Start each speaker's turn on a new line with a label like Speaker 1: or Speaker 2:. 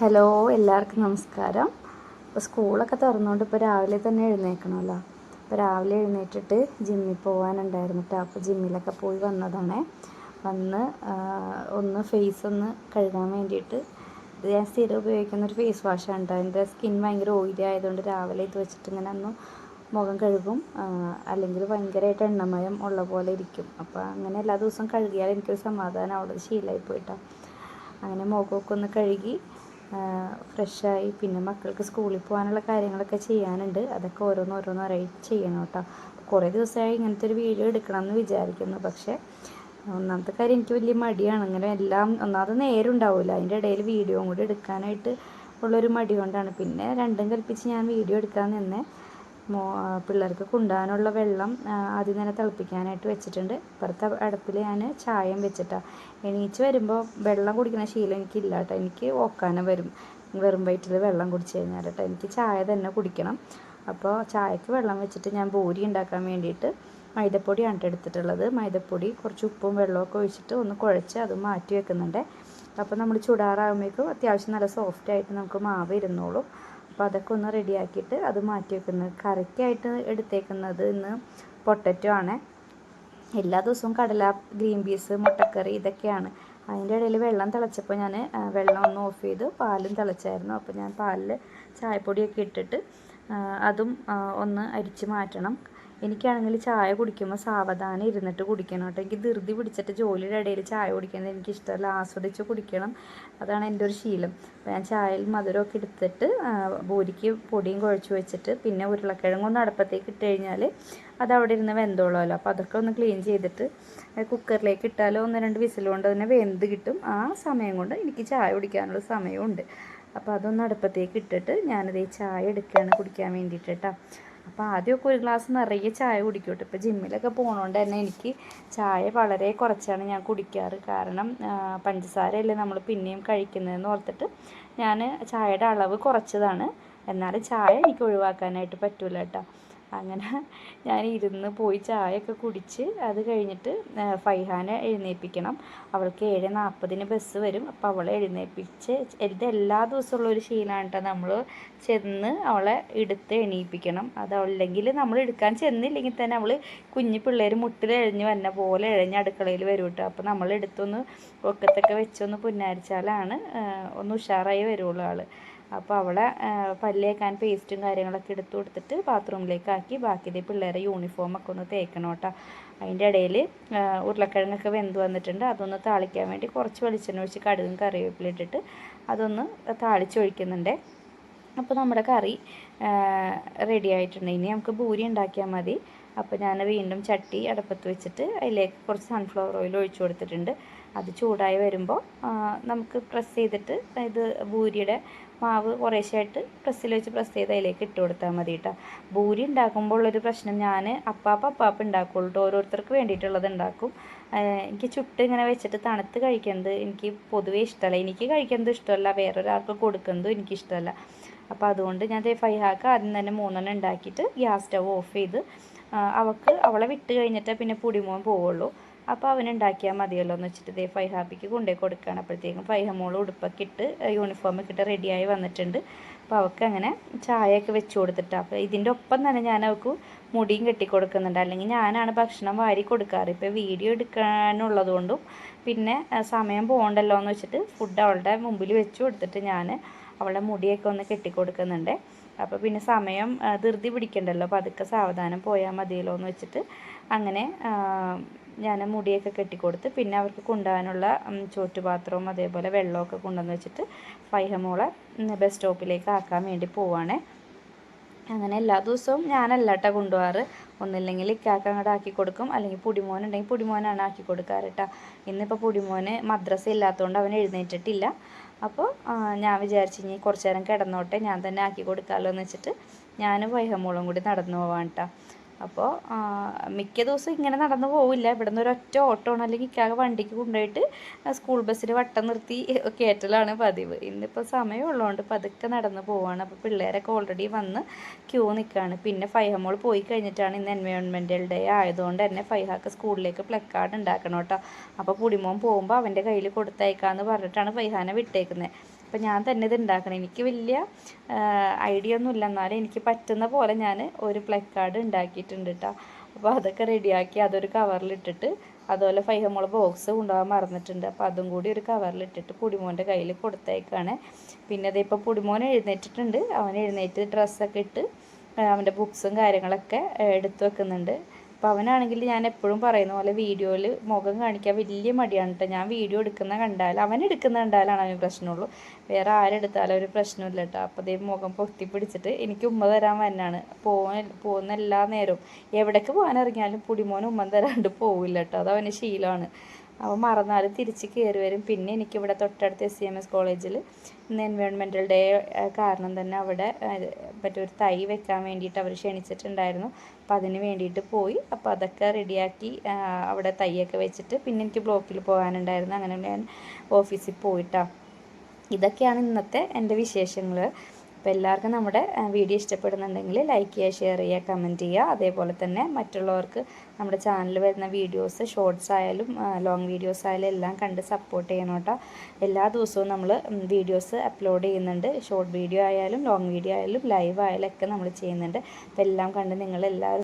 Speaker 1: Hello എല്ലാവർക്കും നമസ്കാരം. ഇപ്പോൾ സ്കൂളൊക്കെ തുറന്നുകൊണ്ട് ഇപ്പോൾ രാവിലെ തന്നെ എഴുന്നേൽക്കണമല്ലോ അപ്പോൾ രാവിലെ എഴുന്നേറ്റിട്ട് ജിമ്മിൽ പോകാനുണ്ടായിരുന്നു കേട്ടോ അപ്പോൾ ജിമ്മിലൊക്കെ പോയി വന്നതാണ്. വന്ന് ഒന്ന് ഫേസ് ഒന്ന് കഴുകാൻ വേണ്ടിയിട്ട് ഇത് ഞാൻ സ്ഥിരം ഉപയോഗിക്കുന്ന ഒരു ഫേസ് വാഷാണ് കേട്ടോ എന്റെ സ്കിൻ ഭയങ്കര ഓയിലി ആയതുകൊണ്ട് രാവിലെ ഇത് വെച്ചിട്ട് ഇങ്ങനെ ഒന്ന് മുഖം കഴുകും അല്ലെങ്കിൽ ഭയങ്കരമായിട്ട് എണ്ണമയം ഉള്ള പോലെ ഇരിക്കും. അപ്പോൾ അങ്ങനെ എല്ലാ ദിവസവും കഴുകിയാൽ എനിക്കൊരു സമാധാനം അവിടെ ശീലമായി പോയിട്ടാണ് അങ്ങനെ മുഖമൊക്കെ ഒന്ന് കഴുകി ഫ്രഷായി. പിന്നെ മക്കൾക്ക് സ്കൂളിൽ പോകാനുള്ള കാര്യങ്ങളൊക്കെ ചെയ്യാനുണ്ട്. അതൊക്കെ ഓരോന്ന് ഓരോന്നോരായി ചെയ്യണം കേട്ടോ. കുറേ ദിവസമായി ഇങ്ങനത്തെ ഒരു വീഡിയോ എടുക്കണം എന്ന് വിചാരിക്കുന്നു. പക്ഷേ ഒന്നാമത്തെ കാര്യം എനിക്ക് വലിയ മടിയാണ്. അങ്ങനെ എല്ലാം ഒന്നാമത് നേരം ഉണ്ടാവില്ല അതിന്റെ ഇടയിൽ വീഡിയോ കൂടി എടുക്കാനായിട്ട് ഉള്ളൊരു മടി കൊണ്ടാണ്. പിന്നെ രണ്ടും കൽപ്പിച്ച് ഞാൻ വീഡിയോ എടുക്കാൻ നിന്നേ. മോ പിള്ളേർക്ക് കുണ്ടാനുള്ള വെള്ളം ആദ്യം തന്നെ തിളപ്പിക്കാനായിട്ട് വെച്ചിട്ടുണ്ട്. ഇപ്പുറത്തെ അടുപ്പിൽ ഞാൻ ചായം വെച്ചിട്ടാണ് എണീച്ച് വരുമ്പോൾ വെള്ളം കുടിക്കുന്ന ശീലം എനിക്കില്ല കേട്ടോ. എനിക്ക് ഓക്കാനം വരും. വെറും വയറ്റിൽ വെള്ളം കുടിച്ച് കഴിഞ്ഞാൽ കേട്ടോ. എനിക്ക് ചായ തന്നെ കുടിക്കണം. അപ്പോൾ ചായക്ക് വെള്ളം വെച്ചിട്ട് ഞാൻ ബോരി ഉണ്ടാക്കാൻ വേണ്ടിയിട്ട് മൈദപ്പൊടിയാണ് ട്ടോ എടുത്തിട്ടുള്ളത്. മൈദപ്പൊടി കുറച്ച് ഉപ്പും വെള്ളമൊക്കെ ഒഴിച്ചിട്ട് ഒന്ന് കുഴച്ച് അത് മാറ്റി വെക്കുന്നുണ്ട്. അപ്പോൾ നമ്മൾ ചുടാറാകുമ്പോഴേക്കും അത്യാവശ്യം നല്ല സോഫ്റ്റ് ആയിട്ട് നമുക്ക് മാവ് ഇരുന്നോളും. അപ്പോൾ അതൊക്കെ ഒന്ന് റെഡിയാക്കിയിട്ട് അത് മാറ്റി വെക്കുന്നത്. കറിക്കായിട്ട് എടുത്തേക്കുന്നത് ഇന്ന് പൊട്ടറ്റോ ആണ്. എല്ലാ ദിവസവും കടല ഗ്രീൻ പീസ് മുട്ടക്കറി ഇതൊക്കെയാണ്. അതിന്റെ ഇടയിൽ വെള്ളം തിളച്ചപ്പോൾ ഞാൻ വെള്ളം ഒന്ന് ഓഫ് ചെയ്ത് പാലും തിളച്ചായിരുന്നു. അപ്പോൾ ഞാൻ പാലിൽ ചായപ്പൊടിയൊക്കെ ഇട്ടിട്ട് അതും ഒന്ന് അരിച്ച് മാറ്റണം. എനിക്കാണെങ്കിൽ ചായ കുടിക്കുമ്പോൾ സാവധാനം ഇരുന്നിട്ട് കുടിക്കണം കേട്ടോ. എനിക്ക് ധൃതി പിടിച്ചിട്ട് ജോലിയുടെ ഇടയിൽ ചായ കുടിക്കുന്നത് എനിക്കിഷ്ടമല്ല. ആസ്വദിച്ച് കുടിക്കണം. അതാണ് എന്റെ ഒരു ശീലം. അപ്പോൾ ഞാൻ ചായയിൽ മധുരമൊക്കെ എടുത്തിട്ട് ബോരിക്ക് പൊടിയും കുഴച്ച് വെച്ചിട്ട് പിന്നെ ഉരുളക്കിഴങ്ങൊന്ന് അടുപ്പത്തേക്ക് ഇട്ട് കഴിഞ്ഞാൽ അത് അവിടെ ഇരുന്ന് വെന്തോളമല്ലോ. അപ്പോൾ അതൊക്കെ ഒന്ന് ക്ലീൻ ചെയ്തിട്ട് കുക്കറിലേക്ക് ഇട്ടാലോ ഒന്ന് രണ്ട് വിസിൽ കൊണ്ട് തന്നെ വെന്ത് കിട്ടും. ആ സമയം കൊണ്ട് എനിക്ക് ചായ കുടിക്കാനുള്ള സമയമുണ്ട്. അപ്പോൾ അതൊന്ന് അടുപ്പത്തേക്ക് ഇട്ടിട്ട് ഞാനത് ഈ ചായ എടുക്കുകയാണ് കുടിക്കാൻ വേണ്ടിയിട്ട് കേട്ടോ. അപ്പോൾ ആദ്യമൊക്കെ ഒരു ഗ്ലാസ് നിറയെ ചായ കുടിക്കട്ടെ. കേട്ടോ ഇപ്പോൾ ജിമ്മിലൊക്കെ പോകണോണ്ട് തന്നെ എനിക്ക് ചായ വളരെ കുറച്ചാണ് ഞാൻ കുടിക്കാറ്. കാരണം പഞ്ചസാരയല്ലേ നമ്മൾ പിന്നെയും കഴിക്കുന്നതെന്ന് ഓർത്തിട്ട് ഞാൻ ചായയുടെ അളവ് കുറച്ചതാണ്. എന്നാലും ചായ എനിക്ക് ഒഴിവാക്കാനായിട്ട് പറ്റൂല കേട്ടോ. അങ്ങനെ ഞാൻ ഇരുന്ന് പോയി ചായയൊക്കെ കുടിച്ച് അത് കഴിഞ്ഞിട്ട് ഫൈഹാനെ എഴുന്നേൽപ്പിക്കണം. അവൾക്ക് ഏഴ് നാൽപ്പതിന് ബസ് വരും. അപ്പോൾ അവളെ എഴുന്നേൽപ്പിച്ച് ഇത് എല്ലാ ദിവസമുള്ള ഒരു ശീലമാണ് കേട്ടോ നമ്മൾ ചെന്ന് അവളെ എടുത്ത് എണീപ്പിക്കണം. അത് അല്ലെങ്കിൽ നമ്മൾ എടുക്കാൻ ചെന്നില്ലെങ്കിൽ തന്നെ അവൾ കുഞ്ഞു പിള്ളേർ മുട്ടിൽ എഴഞ്ഞ് വന്ന പോലെ എഴഞ്ഞ് അടുക്കളയിൽ വരും കേട്ടോ അപ്പോൾ നമ്മൾ എടുത്തൊന്ന് ഒക്കത്തൊക്കെ വെച്ചൊന്ന് പുന്നാരിച്ചാലാണ് ഒന്ന് ഉഷാറായി വരുള്ളൂ ആൾ അപ്പോൾ അവളെ പല്ലേക്കാൻ പേസ്റ്റും കാര്യങ്ങളൊക്കെ എടുത്തു കൊടുത്തിട്ട് ബാത്റൂമിലേക്ക് ആക്കി ബാക്കി ഇതേ പിള്ളേരെ യൂണിഫോമൊക്കെ ഒന്ന് തേക്കണം കേട്ടോ അതിന്റെ ഇടയിൽ ഉരുളക്കിഴങ്ങൊക്കെ വെന്ത് വന്നിട്ടുണ്ട്. അതൊന്ന് താളിക്കാൻ വേണ്ടി കുറച്ച് വെളിച്ചെണ്ണ ഒഴിച്ച് കടുകും കറിവേപ്പില ഇട്ടിട്ട് അതൊന്ന് താളിച്ചൊഴിക്കുന്നുണ്ട്. അപ്പോൾ നമ്മുടെ കറി റെഡി ആയിട്ടുണ്ട്. ഇനി നമുക്ക് ഭൂരി ഉണ്ടാക്കിയാൽ മതി. അപ്പോൾ ഞാൻ വീണ്ടും ചട്ടി അടപ്പത്ത് വെച്ചിട്ട് അതിലേക്ക് കുറച്ച് സൺഫ്ലവർ ഓയിൽ ഒഴിച്ചു കൊടുത്തിട്ടുണ്ട്. അത് ചൂടായി വരുമ്പോൾ നമുക്ക് പ്രസ് ചെയ്തിട്ട് ഇത് ഭൂരിയുടെ മാവ് കുറേശ്ശായിട്ട് പ്രസ്സിൽ വെച്ച് പ്രസ് ചെയ്ത് അതിലേക്ക് ഇട്ട് കൊടുത്താൽ മതി കേട്ടോ ഭൂരി ഉണ്ടാക്കുമ്പോൾ ഉള്ളൊരു പ്രശ്നം ഞാൻ അപ്പാപ്പ അപ്പാപ്പ ഉണ്ടാക്കുള്ളൂ. ഓരോരുത്തർക്ക് വേണ്ടിയിട്ടുള്ളത് ഉണ്ടാക്കും. എനിക്ക് ചുട്ട് ഇങ്ങനെ വെച്ചിട്ട് തണുത്ത് കഴിക്കുന്നത് എനിക്ക് പൊതുവേ ഇഷ്ടമല്ല എനിക്ക് കഴിക്കുന്നത് ഇഷ്ടമല്ല വേറൊരാൾക്ക് കൊടുക്കുന്നതും എനിക്കിഷ്ടമല്ല അപ്പോൾ അതുകൊണ്ട് ഞാൻ ഫൈഹാക്ക് ആദ്യം തന്നെ മൂന്നെണ്ണം ഉണ്ടാക്കിയിട്ട് ഗ്യാസ് സ്റ്റവ് ഓഫ് ചെയ്ത് അവൾക്ക് അവളെ വിട്ട് കഴിഞ്ഞിട്ട് പിന്നെ പൊടിമോൻ പോവുള്ളൂ. അപ്പോൾ അവൻ ഉണ്ടാക്കിയാൽ മതിയല്ലോ എന്ന് വെച്ചിട്ട് ദേ ഫൈഹാപ്പിക്ക് കൊണ്ടുപോയി കൊടുക്കുകയാണ്. അപ്പോഴത്തേക്കും ഫൈഹമോൾ ഉടുപ്പൊക്കെ ഇട്ട് യൂണിഫോമൊക്കെ ഇട്ട് റെഡിയായി വന്നിട്ടുണ്ട്. അപ്പോൾ അവൾക്ക് അങ്ങനെ ചായയൊക്കെ വെച്ച് കൊടുത്തിട്ട് അപ്പോൾ ഇതിന്റെ ഒപ്പം തന്നെ ഞാൻ അവൾക്ക് മുടിയും കെട്ടി കൊടുക്കുന്നുണ്ട്. അല്ലെങ്കിൽ ഞാനാണ് ഭക്ഷണം വാരി കൊടുക്കാറ്. ഇപ്പോൾ വീഡിയോ എടുക്കാനുള്ളതുകൊണ്ടും പിന്നെ സമയം പോകണ്ടല്ലോ എന്ന് വെച്ചിട്ട് ഫുഡ് അവളുടെ മുമ്പിൽ വെച്ച് കൊടുത്തിട്ട് ഞാൻ അവളുടെ മുടിയൊക്കെ ഒന്ന് കെട്ടി കൊടുക്കുന്നുണ്ട്. അപ്പോൾ പിന്നെ സമയം ധൃതി പിടിക്കണ്ടല്ലോ. പതുക്കെ സാവധാനം പോയാൽ മതിയല്ലോ എന്ന് വെച്ചിട്ട് അങ്ങനെ ഞാൻ മുടിയൊക്കെ കെട്ടിക്കൊടുത്ത് പിന്നെ അവർക്ക് കൊണ്ടുപോകാനുള്ള ചോറ്റുപാത്രവും അതേപോലെ വെള്ളമൊക്കെ കൊണ്ടുവന്ന് വെച്ചിട്ട് ഫൈഹമോളെ ബസ് സ്റ്റോപ്പിലേക്ക് ആക്കാൻ വേണ്ടി പോവാണ്. അങ്ങനെ എല്ലാ ദിവസവും ഞാനല്ല കേട്ടോ കൊണ്ടുപോകാറ്. ഒന്നില്ലെങ്കിൽ ഇക്കാക്ക അങ്ങോട്ട് ആക്കി കൊടുക്കും. അല്ലെങ്കിൽ പുടിമോൻ ഉണ്ടെങ്കിൽ പുടിമോനാണ് ആക്കി കൊടുക്കാറ് കേട്ടോ ഇന്നിപ്പോൾ പുടിമോന് മദ്രസ ഇല്ലാത്തതുകൊണ്ട് അവൻ എഴുന്നേറ്റിട്ടില്ല. അപ്പോൾ ഞാൻ വിചാരിച്ചു ഇനി കുറച്ച് നേരം കിടന്നോട്ടെ ഞാൻ തന്നെ ആക്കി കൊടുക്കാമല്ലോ എന്ന് വെച്ചിട്ട് ഞാനും വൈഹമോളും കൂടി നടന്നു പോവാൻ കേട്ടോ അപ്പോൾ മിക്ക ദിവസവും ഇങ്ങനെ നടന്നു പോവില്ല. ഇവിടെ നിന്ന് ഒരൊറ്റ ഓട്ടോണ് അല്ലെങ്കിൽ ഇക്കാകെ വണ്ടിക്ക് കൊണ്ടുപോയിട്ട് സ്കൂൾ ബസ്സിൽ വട്ടം നിർത്തി കയറ്റലാണ് പതിവ്. ഇന്നിപ്പോൾ സമയമുള്ളതുകൊണ്ട് പതുക്കെ നടന്ന് പോവാണ്. അപ്പോൾ പിള്ളേരൊക്കെ ഓൾറെഡി വന്ന് ക്യൂ നിൽക്കുകയാണ് പിന്നെ ഫൈഹമോൾ പോയി കഴിഞ്ഞിട്ടാണ് ഇന്ന് എൻവയോൺമെന്റൽ ഡേ ആയതുകൊണ്ട് തന്നെ ഫൈഹാക്ക് സ്കൂളിലേക്ക് പ്ലക്കാർഡ് ഉണ്ടാക്കണം കേട്ടോ. അപ്പോൾ പുടിമോൻ പോകുമ്പോൾ അവന്റെ കയ്യിൽ കൊടുത്തയക്കാമെന്ന് പറഞ്ഞിട്ടാണ് ഫൈഹാനെ വിട്ടേക്കുന്നത് അപ്പോൾ ഞാൻ തന്നെ ഇത് ഉണ്ടാക്കണം എനിക്ക് വലിയ ഐഡിയ ഒന്നും ഇല്ല. എന്നാലും എനിക്ക് പറ്റുന്ന പോലെ ഞാൻ ഒരു പ്ലക്കാർഡ് ഉണ്ടാക്കിയിട്ടുണ്ട് കേട്ടോ അപ്പോൾ അതൊക്കെ റെഡിയാക്കി അതൊരു കവറിലിട്ടിട്ട് അതുപോലെ ഫൈവ് ബോക്സ് കൊണ്ടുപോകാൻ മറന്നിട്ടുണ്ട്. അപ്പോൾ അതും കൂടി ഒരു കവറിലിട്ടിട്ട് പുടിമോന്റെ കയ്യിൽ കൊടുത്തേക്കാണ് പിന്നെ അതിപ്പോൾ പുടിമോൻ എഴുന്നേറ്റിട്ടുണ്ട്. അവൻ എഴുന്നേറ്റ് ഡ്രസ്സൊക്കെ ഇട്ട് അവന്റെ ബുക്സും കാര്യങ്ങളൊക്കെ എടുത്തു വെക്കുന്നുണ്ട്. അപ്പോൾ അവനാണെങ്കിൽ ഞാൻ എപ്പോഴും പറയുന്ന പോലെ വീഡിയോയിൽ മുഖം കാണിക്കാൻ വലിയ മടിയാണ് കേട്ടോ ഞാൻ വീഡിയോ എടുക്കുന്ന കണ്ടാൽ അവൻ എടുക്കുന്ന കണ്ടാലാണ് അവന് പ്രശ്നമുള്ളൂ. വേറെ ആരെടുത്താലും ഒരു പ്രശ്നമില്ല കേട്ടോ അപ്പോൾ അതേ മുഖം പൊത്തി പിടിച്ചിട്ട് എനിക്ക് ഉമ്മ തരാൻ വന്നാണ്. പോകുന്ന പോകുന്ന എല്ലാ നേരവും. എവിടേക്ക് പോകാൻ ഇറങ്ങിയാലും പുടിമോൻ ഉമ്മ തരാണ്ട് പോവില്ല കേട്ടോ അത് അവന് ശീലമാണ്. അവൻ മറന്നാലും തിരിച്ച് കയറി വരും. പിന്നെ എനിക്കിവിടെ തൊട്ടടുത്ത് എസ് സി എം എസ് കോളേജിൽ ഇന്ന് എൻവയോൺമെന്റൽ ഡേ കാരണം തന്നെ അവിടെ മറ്റൊരു തൈ വെക്കാൻ വേണ്ടിയിട്ട് അവർ ക്ഷണിച്ചിട്ടുണ്ടായിരുന്നു. അപ്പോൾ അതിന് വേണ്ടിയിട്ട് പോയി. അപ്പോൾ അതൊക്കെ റെഡിയാക്കി അവിടെ തൈയൊക്കെ വെച്ചിട്ട് പിന്നെ എനിക്ക് ബ്ലോക്കിൽ പോകാനുണ്ടായിരുന്നു. അങ്ങനെ ഞാൻ ഓഫീസിൽ പോയിട്ടാണ് ഇതൊക്കെയാണ് ഇന്നത്തെ എന്റെ വിശേഷങ്ങൾ അപ്പോൾ എല്ലാവർക്കും നമ്മുടെ വീഡിയോ ഇഷ്ടപ്പെടുന്നുണ്ടെങ്കിൽ ലൈക്ക് ചെയ്യുക ഷെയർ ചെയ്യുക കമന്റ് ചെയ്യുക. അതേപോലെ തന്നെ മറ്റുള്ളവർക്ക് നമ്മുടെ ചാനലിൽ വരുന്ന വീഡിയോസ് ഷോർട്സ് ആയാലും ലോങ് വീഡിയോസ് ആയാലും എല്ലാം കണ്ട് സപ്പോർട്ട് ചെയ്യണം കേട്ടോ. എല്ലാ ദിവസവും നമ്മൾ വീഡിയോസ് അപ്ലോഡ് ചെയ്യുന്നുണ്ട്. ഷോർട്ട് വീഡിയോ ആയാലും ലോങ് വീഡിയോ ആയാലും ലൈവ് ആയാലും ഒക്കെ നമ്മൾ ചെയ്യുന്നുണ്ട്. അപ്പോൾ എല്ലാം കണ്ട് നിങ്ങൾ എല്ലാവരും